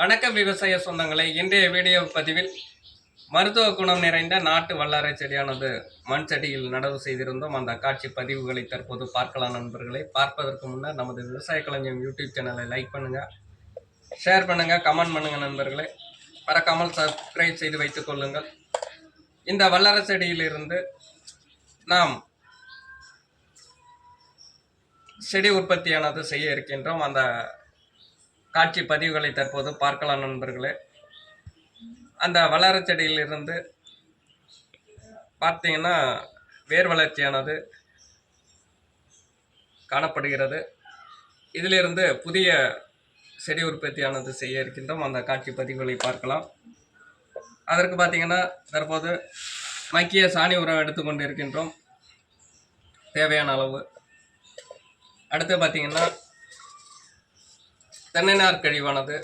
வணக்கம் விவசாய சொந்தங்களை இன்றைய வீடியோ பதிவில் மருத்துவ குணம் நிறைந்த நாட்டு வல்லாரை செடியானது மண் செடியில் நடவு செய்திருந்தோம். அந்த காட்சி பதிவுகளை தற்போது பார்க்கலாம் நண்பர்களை. பார்ப்பதற்கு முன்னர் நமது விவசாய கலைஞர் யூடியூப் சேனலை லைக் பண்ணுங்கள் ஷேர் பண்ணுங்கள் கமெண்ட் பண்ணுங்கள் நண்பர்களே. மறக்காமல் சப்ஸ்கிரைப் செய்து வைத்துக் கொள்ளுங்கள். இந்த வல்லாரை செடியிலிருந்து நாம் செடி உற்பத்தியானது செய்ய இருக்கின்றோம். அந்த காட்சி பதிவுகளை தற்போது பார்க்கலாம் நண்பர்களே. அந்த வளர செடியிலிருந்து பார்த்தீங்கன்னா வேர் வளர்ச்சியானது காணப்படுகிறது. இதிலிருந்து புதிய செடி உற்பத்தியானது செய்ய இருக்கின்றோம். அந்த காட்சி பதிவுகளை பார்க்கலாம். அதற்கு பார்த்தீங்கன்னா தற்போது மக்கிய சாணி உரம் எடுத்துக்கொண்டு இருக்கின்றோம் தேவையான அளவு. அடுத்து பார்த்தீங்கன்னா தென்னைநார் கழிவானது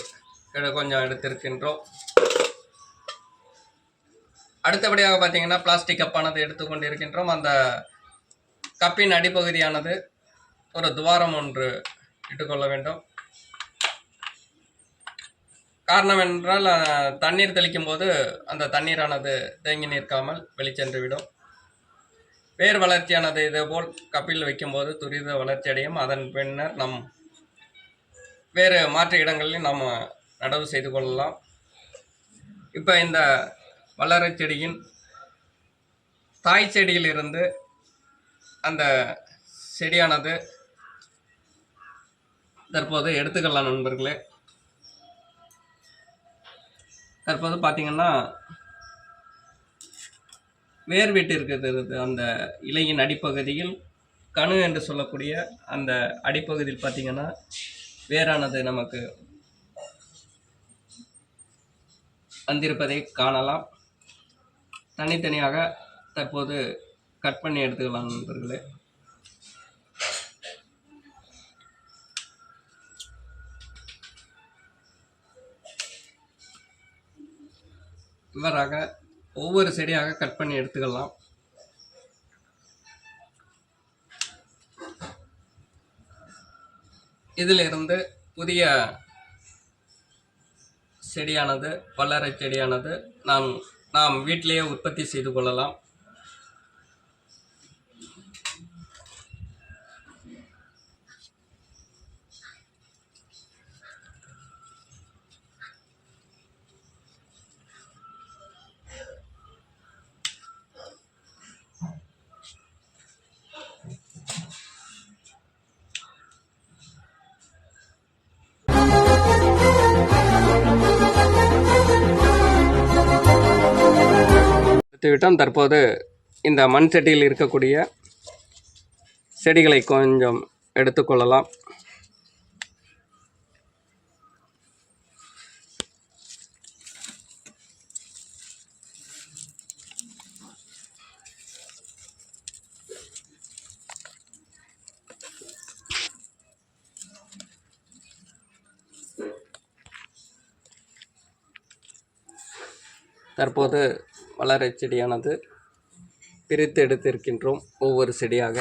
இதை கொஞ்சம் எடுத்திருக்கின்றோம். அடுத்தபடியாக பார்த்தீங்கன்னா பிளாஸ்டிக் கப்பானது எடுத்துக்கொண்டு இருக்கின்றோம் அந்த கப்பின் அடிப்பகுதியானது ஒரு துவாரம் ஒன்று இட்டுக்கொள்ள வேண்டும். காரணம் என்றால் தண்ணீர் தெளிக்கும் போது அந்த தண்ணீரானது தேங்கி நிற்காமல் வெளிச்சென்றுவிடும். வேர் வளர்ச்சியானது இதேபோல் கப்பில் வைக்கும்போது துரித வளர்ச்சி அடையும் அதன் பின்னர் நம் வேறு மாற்று இடங்கள்லையும் நாம் நடவு செய்து கொள்ளலாம். இப்போ இந்த வளரை செடியின் தாய் செடியிலிருந்து அந்த செடியானது தற்போது எடுத்துக்கலாம் நண்பர்களே. தற்போது பார்த்தீங்கன்னா வேர் வீட்டு இருக்கிறது. அந்த இலையின் அடிப்பகுதியில் கணு என்று சொல்லக்கூடிய அந்த அடிப்பகுதியில் பார்த்தீங்கன்னா வேறானது நமக்கு வந்திருப்பதை காணலாம். தனித்தனியாக தற்போது கட் பண்ணி எடுத்துக்கலாம் நண்பர்களே. இவ்வாறாக ஒவ்வொரு செடியாக கட் பண்ணி எடுத்துக்கலாம். இதிலிருந்து புதிய செடியானது வல்லரை செடியானது நாம் நாம் வீட்டிலேயே உற்பத்தி செய்து கொள்ளலாம். எடுத்துவிட்டோம் தற்போது இந்த மண் செடியில் இருக்கக்கூடிய செடிகளை கொஞ்சம் எடுத்துக்கொள்ளலாம் தற்போது வளரை செடியானது பிரித்து எடுத்திருக்கின்றோம் ஒவ்வொரு செடியாக.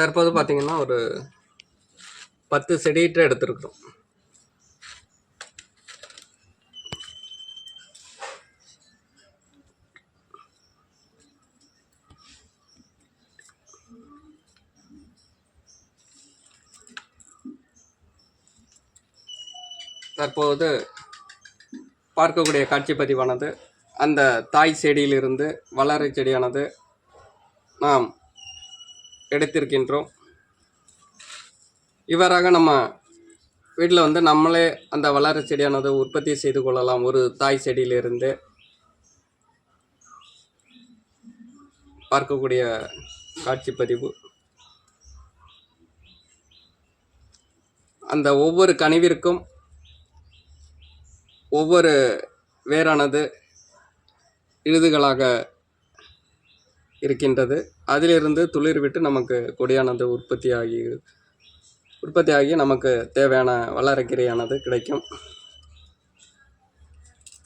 தற்போது பார்த்தீங்கன்னா ஒரு பத்து செடிட்டு எடுத்திருக்கிறோம். தற்போது பார்க்கக்கூடிய காட்சி பதிவானது அந்த தாய் செடியிலிருந்து வளரை செடியானது. நாம் எடுத்திருக்கின்றோம். இவ்வாறாக நம்ம வீட்டில் வந்து நம்மளே அந்த வளர செடியானது உற்பத்தி செய்து கொள்ளலாம். ஒரு தாய் செடியிலிருந்து பார்க்கக்கூடிய காட்சி பதிவு. அந்த ஒவ்வொரு கனிவிற்கும் ஒவ்வொரு வேரானது இழுதுகளாக இருக்கின்றது. அதிலிருந்து துளிர் விட்டு நமக்கு கொடியானது உற்பத்தியாகி உற்பத்தியாகி நமக்கு தேவையான வளரக்கீரையானது கிடைக்கும்.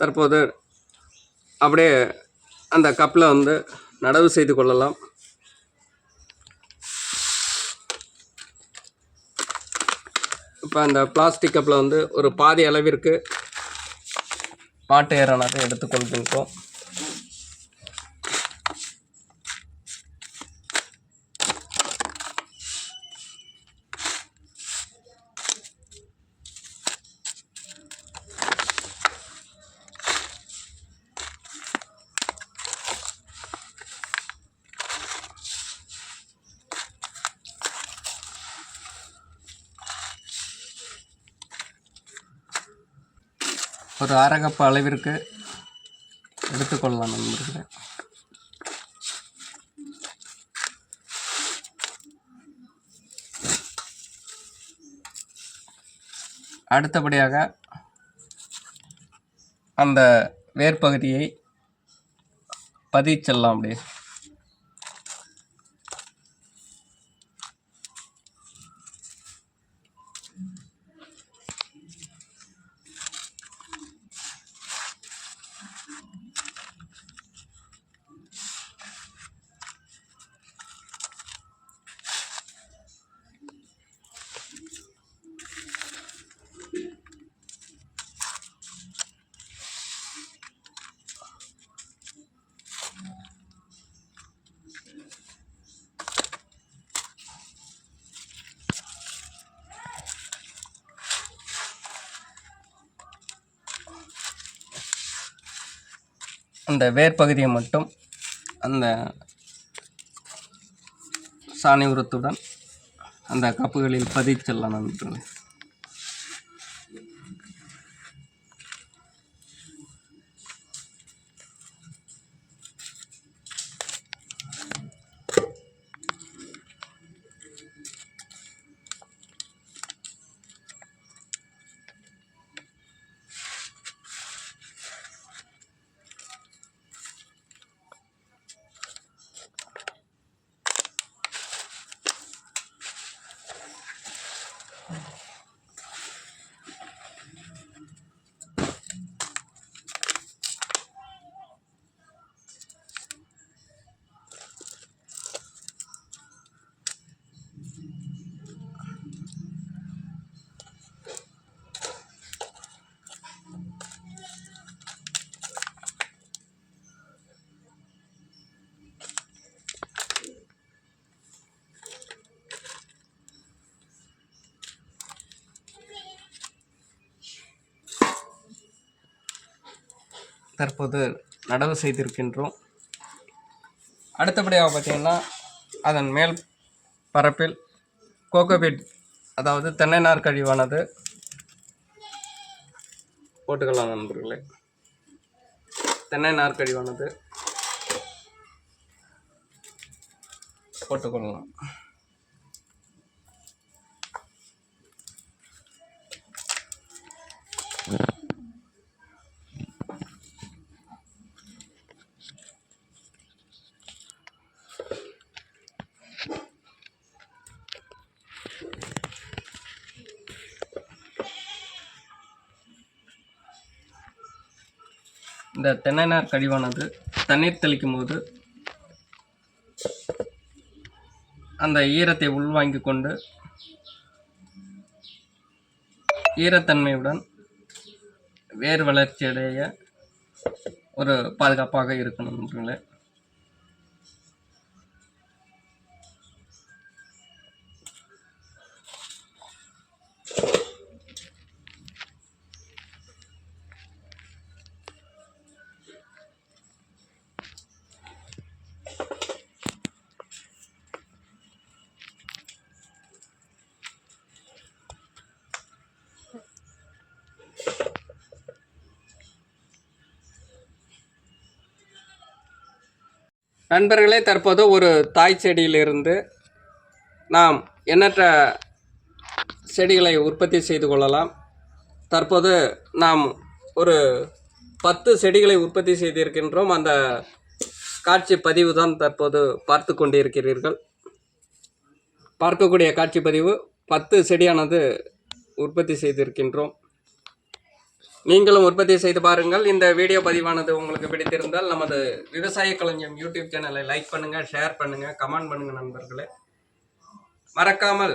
தற்போது அப்படியே அந்த கப்பில் வந்து நடவு செய்து கொள்ளலாம். இப்போ அந்த பிளாஸ்டிக் கப்பில் வந்து ஒரு பாதி அளவிற்கு மாட்டு ஏரானதை எடுத்துக்கொள்கின்றோம். ஒரு அரை அளவிற்கு எடுத்துக்கொள்ளலாம் நண்பர்களே. அடுத்தபடியாக அந்த வேர்பகுதியை பதிச்செல்லாம் அப்படியே. அந்த வேர் பகுதியை மட்டும் அந்த சாணி உரத்துடன் அந்த கப்புகளில் பதிச்செல்லாம் நண்பர்களே தற்போது நடவு செய்திருக்கின்றோம். அடுத்தபடியாக பார்த்தீங்கன்னா அதன் மேல் பரப்பில் கோகோபீட் அதாவது தென்னை நார் கழிவானது. போட்டுக்கலாம் நண்பர்களே. தென்னை நார் கழிவானது. போட்டுக்கொள்ளலாம். இந்த தென்னை நார் கழிவானது தண்ணீர் தெளிக்கும் போது அந்த ஈரத்தை உள்வாங்கி கொண்டு ஈரத்தன்மையுடன் வேர் வளர்ச்சியடைய ஒரு பாதுகாப்பாக இருக்கணும் நண்பர்களே. நண்பர்களே தற்போது ஒரு தாய் செடியிலிருந்து நாம் எண்ணற்ற செடிகளை உற்பத்தி செய்து கொள்ளலாம். தற்போது நாம் ஒரு பத்து செடிகளை உற்பத்தி செய்திருக்கின்றோம். அந்த காட்சி பதிவு தான் தற்போது பார்த்து கொண்டிருக்கிறீர்கள். பார்க்கக்கூடிய காட்சி பதிவு பத்து செடியானது உற்பத்தி செய்திருக்கின்றோம். நீங்களும் உற்பத்தி செய்து பாருங்கள். இந்த வீடியோ பதிவானது உங்களுக்கு பிடித்திருந்தால் நமது விவசாய கலைஞம் யூடியூப் சேனலை லைக் பண்ணுங்க ஷேர் பண்ணுங்க கமெண்ட் பண்ணுங்க நண்பர்களே. மறக்காமல்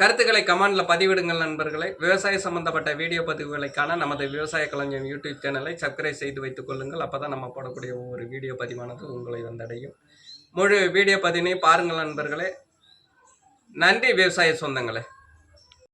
கருத்துக்களை கமெண்டில் பதிவிடுங்கள் நண்பர்களே. விவசாய சம்பந்தப்பட்ட வீடியோ பதிவுகளுக்கான நமது விவசாய கலைஞம் யூடியூப் சேனலை சப்ஸ்கிரைப் செய்து வைத்துக் கொள்ளுங்கள். அப்பதான் நம்ம போடக்கூடிய ஒவ்வொரு வீடியோ பதிவானது உங்களை வந்தடையும். முழு வீடியோ பதிவினை பாருங்கள் நண்பர்களே. நன்றி விவசாய சொந்தங்களே.